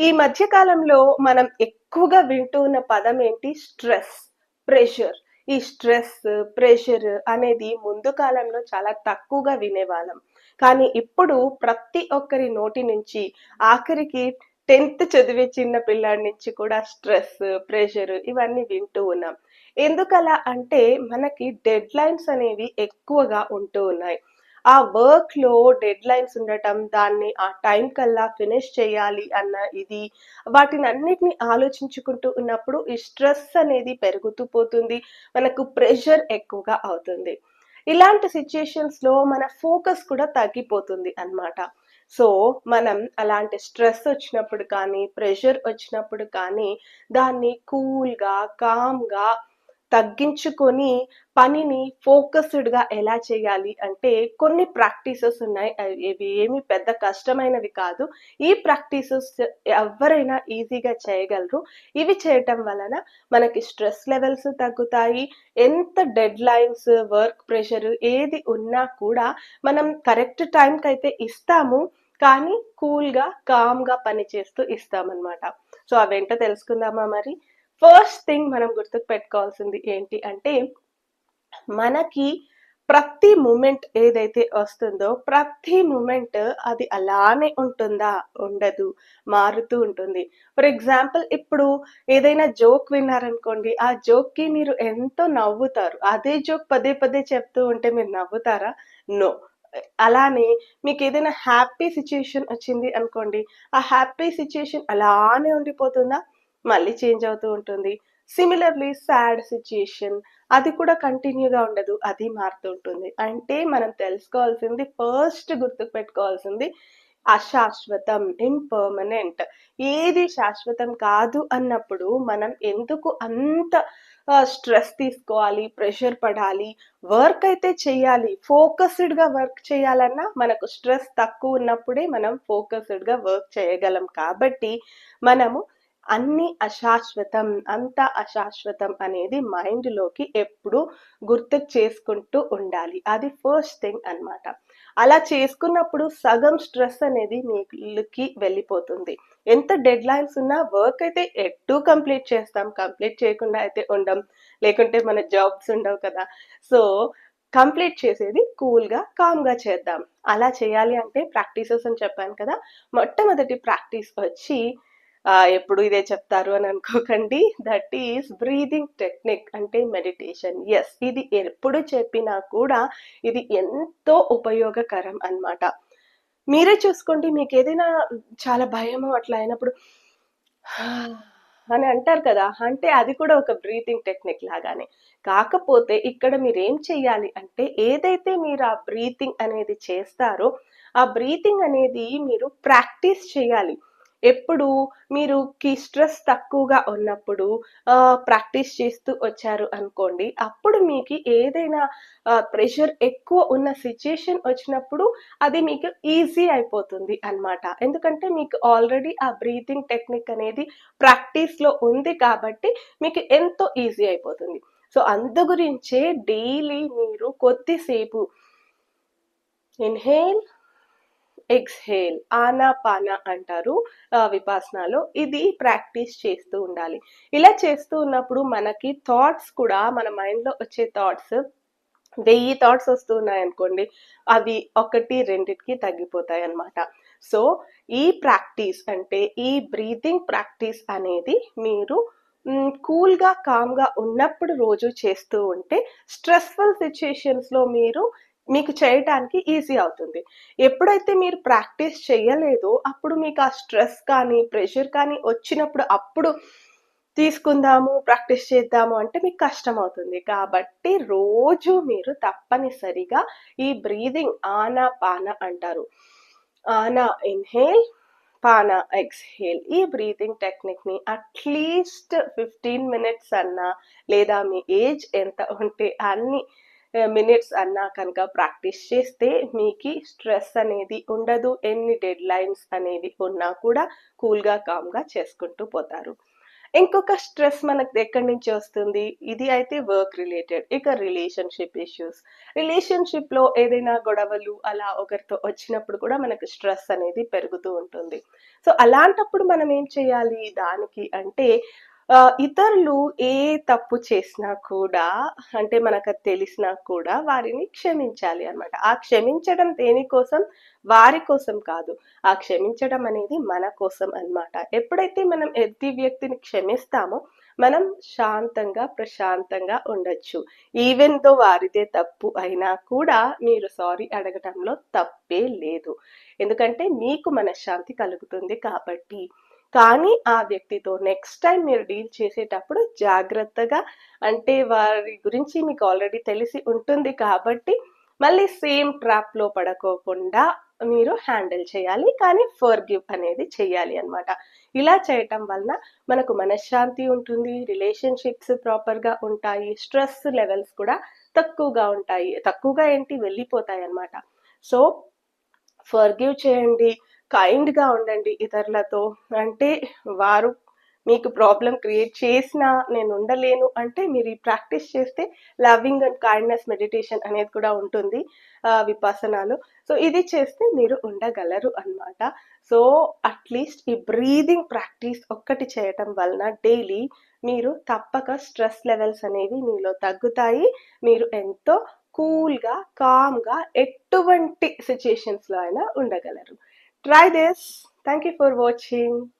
ఈ మధ్య కాలంలో మనం ఎక్కువగా వింటూ ఉన్న పదం ఏంటి? Stress pressure. ఈ స్ట్రెస్ ప్రెషర్ అనేది ముందు కాలంలో చాలా తక్కువగా వినేవాళ్ళం. కానీ ఇప్పుడు ప్రతి ఒక్కరి నోటి నుంచి ఆఖరికి టెన్త్ చదివే చిన్న పిల్లాడి నుంచి కూడా స్ట్రెస్ ప్రెషర్ ఇవన్నీ వింటూ ఉన్నాం. ఎందుకలా అంటే మనకి డెడ్ లైన్స్ అనేవి ఎక్కువగా ఉంటూ ఉన్నాయి. ఆ వర్క్లో డెడ్ లైన్స్ ఉండటం దాన్ని ఆ టైం కల్లా ఫినిష్ చేయాలి అన్న ఇది వాటిని అన్నిటిని ఆలోచించుకుంటూ ఉన్నప్పుడు ఈ స్ట్రెస్ అనేది పెరుగుతూ పోతుంది మనకు ప్రెషర్ ఎక్కువగా అవుతుంది. ఇలాంటి సిచ్యుయేషన్స్లో మన ఫోకస్ కూడా తగ్గిపోతుంది అన్నమాట. సో మనం అలాంటి స్ట్రెస్ వచ్చినప్పుడు కానీ ప్రెషర్ వచ్చినప్పుడు కానీ దాన్ని కూల్గా కామ్గా తగ్గించుకొని పనిని ఫోకస్డ్గా ఎలా చేయాలి అంటే కొన్ని ప్రాక్టీసెస్ ఉన్నాయి. అవి ఇవి ఏమి పెద్ద కష్టమైనవి కాదు. ఈ ప్రాక్టీసెస్ ఎవరైనా ఈజీగా చేయగలరు. ఇవి చేయటం వలన మనకి స్ట్రెస్ లెవెల్స్ తగ్గుతాయి. ఎంత డెడ్ లైన్స్ వర్క్ ప్రెషర్ ఏది ఉన్నా కూడా మనం కరెక్ట్ టైంకి అయితే ఇస్తాము. కానీ కూల్గా కామ్గా పని చేస్తూ ఇస్తామన్నమాట. సో అవేంటో తెలుసుకుందామా మరి? ఫస్ట్ థింగ్ మనం గుర్తుకు పెట్టుకోవాల్సింది ఏంటి అంటే మనకి ప్రతి మూమెంట్ ఏదైతే వస్తుందో ప్రతి మూమెంట్ అది అలానే ఉంటుందా? ఉండదు. మారుతూ ఉంటుంది. ఫర్ ఎగ్జాంపుల్ ఇప్పుడు ఏదైనా జోక్ విన్నారనుకోండి ఆ జోక్కి మీరు ఎంతో నవ్వుతారు. అదే జోక్ పదే పదే చెప్తూ ఉంటే మీరు నవ్వుతారా? నో అలానే మీకు ఏదైనా హ్యాపీ సిచ్యుయేషన్ వచ్చింది అనుకోండి ఆ హ్యాపీ సిచ్యుయేషన్ అలానే ఉండిపోతుందా? మళ్ళీ చేంజ్ అవుతూ ఉంటుంది. సిమిలర్లీ సాడ్ సిచ్యుయేషన్ అది కూడా కంటిన్యూగా ఉండదు. అది మారుతూ ఉంటుంది. అంటే మనం తెలుసుకోవాల్సింది ఫస్ట్ గుర్తుకు పెట్టుకోవాల్సింది అశాశ్వతం ఇంపర్మనెంట్ ఏది శాశ్వతం కాదు అన్నప్పుడు మనం ఎందుకు అంత స్ట్రెస్ తీసుకోవాలి ప్రెషర్ పడాలి? వర్క్ అయితే చేయాలి. ఫోకస్డ్గా వర్క్ చేయాలన్నా మనకు స్ట్రెస్ తక్కువ ఉన్నప్పుడే మనం ఫోకస్డ్గా వర్క్ చేయగలం. కాబట్టి మనము అన్ని అశాశ్వతం అంత అశాశ్వతం అనేది మైండ్లోకి ఎప్పుడు గుర్తు చేసుకుంటూ ఉండాలి. అది ఫస్ట్ థింగ్ అన్నమాట. అలా చేసుకున్నప్పుడు సగం స్ట్రెస్ అనేది మీకి వెళ్ళిపోతుంది. ఎంత డెడ్ లైన్స్ ఉన్నా వర్క్ అయితే ఎటు కంప్లీట్ చేస్తాం కంప్లీట్ చేయకుండా అయితే ఉండం. లేకుంటే మన జాబ్స్ ఉండవు కదా. సో కంప్లీట్ చేసేది కూల్గా కామ్గా చేద్దాం. అలా చేయాలి అంటే ప్రాక్టీసెస్ అని చెప్పాను కదా. మొట్టమొదటి ప్రాక్టీస్ వచ్చి ఎప్పుడు ఇదే చెప్తారు అని అనుకోకండి. దట్ ఈస్ బ్రీదింగ్ టెక్నిక్ అంటే మెడిటేషన్ ఎస్ ఇది ఎప్పుడు చెప్పినా కూడా ఇది ఎంతో ఉపయోగకరం అన్నమాట. మీరే చూసుకోండి మీకు ఏదైనా చాలా భయము అట్లా అయినప్పుడు అని అంటారు కదా. అంటే అది కూడా ఒక బ్రీతింగ్ టెక్నిక్ లాగానే. కాకపోతే ఇక్కడ మీరు ఏం చెయ్యాలి అంటే ఏదైతే మీరు ఆ బ్రీతింగ్ అనేది చేస్తారో ఆ బ్రీతింగ్ అనేది మీరు ప్రాక్టీస్ చేయాలి. ఎప్పుడు మీరు కి స్ట్రెస్ తక్కువగా ఉన్నప్పుడు ప్రాక్టీస్ చేస్తూ వచ్చారు అనుకోండి అప్పుడు మీకు ఏదైనా ప్రెషర్ ఎక్కువ ఉన్న సిచ్యుయేషన్ వచ్చినప్పుడు అది మీకు ఈజీ అయిపోతుంది అన్నమాట. ఎందుకంటే మీకు ఆల్రెడీ ఆ బ్రీతింగ్ టెక్నిక్ అనేది ప్రాక్టీస్లో ఉంది కాబట్టి మీకు ఎంతో ఈజీ అయిపోతుంది. సో అందు గురించే డైలీ మీరు కొద్దిసేపు ఇన్హేల్ ఎక్స్హేల్ ఆనాపాన అంటారు విపాసనలో. ఇది ప్రాక్టీస్ చేస్తూ ఉండాలి. ఇలా చేస్తూ ఉన్నప్పుడు మనకి థాట్స్ కూడా మన మైండ్లో వచ్చే థాట్స్ వెయ్యి థాట్స్ వస్తున్నాయి అనుకోండి అవి ఒకటి రెండిటికి తగ్గిపోతాయి అన్నమాట. సో ఈ ప్రాక్టీస్ అంటే ఈ బ్రీతింగ్ ప్రాక్టీస్ అనేది మీరు కూల్గా కామ్గా ఉన్నప్పుడు రోజు చేస్తూ ఉంటే స్ట్రెస్ఫుల్ సిచ్యుయేషన్స్లో మీరు మీకు చేయటానికి ఈజీ అవుతుంది. ఎప్పుడైతే మీరు ప్రాక్టీస్ చేయలేదో అప్పుడు మీకు ఆ స్ట్రెస్ కానీ ప్రెషర్ కానీ వచ్చినప్పుడు అప్పుడు తీసుకుందాము ప్రాక్టీస్ చేద్దాము అంటే మీకు కష్టం అవుతుంది. కాబట్టి రోజు మీరు తప్పనిసరిగా ఈ బ్రీదింగ్ ఆనా పాన అంటారు. ఆనా ఇన్హేల్ పానా ఎక్స్హేల్ ఈ బ్రీతింగ్ టెక్నిక్ని అట్లీస్ట్ ఫిఫ్టీన్ మినిట్స్ అన్నా లేదా మీ ఏజ్ ఎంత ఉంటే అన్ని మినిట్స్ అన్నా కనుక ప్రాక్టీస్ చేస్తే మీకు స్ట్రెస్ అనేది ఉండదు ఎన్ని డెడ్ లైన్స్ అనేవి ఉన్నా కూడా కూల్గా కామ్గా చేసుకుంటూ పోతారు. ఇంకొక స్ట్రెస్ మనకు ఎక్కడి నుంచి వస్తుంది? ఇది అయితే వర్క్ రిలేటెడ్ ఇక రిలేషన్షిప్ ఇష్యూస్. రిలేషన్షిప్లో ఏదైనా గొడవలు అలా ఒకరితో వచ్చినప్పుడు కూడా మనకు స్ట్రెస్ అనేది పెరుగుతూ ఉంటుంది. సో అలాంటప్పుడు మనం ఏం చేయాలి? దానికి అంటే ఇతరులు ఏ తప్పు చేసినా కూడా అంటే మనకు తెలిసినా కూడా వారిని క్షమించాలి అన్నమాట. ఆ క్షమించడం దేనికోసం వారి కోసం కాదు. ఆ క్షమించడం అనేది మన కోసం అన్నమాట. ఎప్పుడైతే మనం ఎద్ది వ్యక్తిని క్షమిస్తామో మనం శాంతంగా ప్రశాంతంగా ఉండొచ్చు. ఈవెన్తో వారిదే తప్పు అయినా కూడా మీరు సారీ అడగటంలో తప్పే లేదు. ఎందుకంటే మీకు మనశ్శాంతి కలుగుతుంది కాబట్టి. కానీ ఆ వ్యక్తితో నెక్స్ట్ టైం మీరు డీల్ చేసేటప్పుడు జాగ్రత్తగా అంటే వారి గురించి మీకు ఆల్రెడీ తెలిసి ఉంటుంది కాబట్టి మళ్ళీ సేమ్ ట్రాప్లో పడకోకుండా మీరు హ్యాండిల్ చేయాలి. కానీ ఫర్ గివ్ అనేది చేయాలి అన్నమాట. ఇలా చేయటం వలన మనకు మనశ్శాంతి ఉంటుంది రిలేషన్షిప్స్ ప్రాపర్గా ఉంటాయి స్ట్రెస్ లెవెల్స్ కూడా తక్కువగా ఉంటాయి. తక్కువగా ఏంటి? వెళ్ళిపోతాయి అన్నమాట. సో ఫర్గివ్ చేయండి. కైండ్గా ఉండండి ఇతరులతో. అంటే వారు మీకు ప్రాబ్లం క్రియేట్ చేసినా నేను ఉండలేను అంటే మీరు ఈ ప్రాక్టీస్ చేస్తే లవింగ్ అండ్ కైండ్నెస్ మెడిటేషన్ అనేది కూడా ఉంటుంది విపాసనాలు సో ఇది చేస్తే మీరు ఉండగలరు అన్నమాట. సో అట్లీస్ట్ ఈ బ్రీదింగ్ ప్రాక్టీస్ ఒక్కటి చేయటం వలన డైలీ మీరు తప్పక స్ట్రెస్ లెవెల్స్ అనేవి మీలో తగ్గుతాయి. మీరు ఎంతో కూల్గా కామ్గా ఎటువంటి సిచ్యుయేషన్స్లో అయినా ఉండగలరు. Try this. Thank you for watching.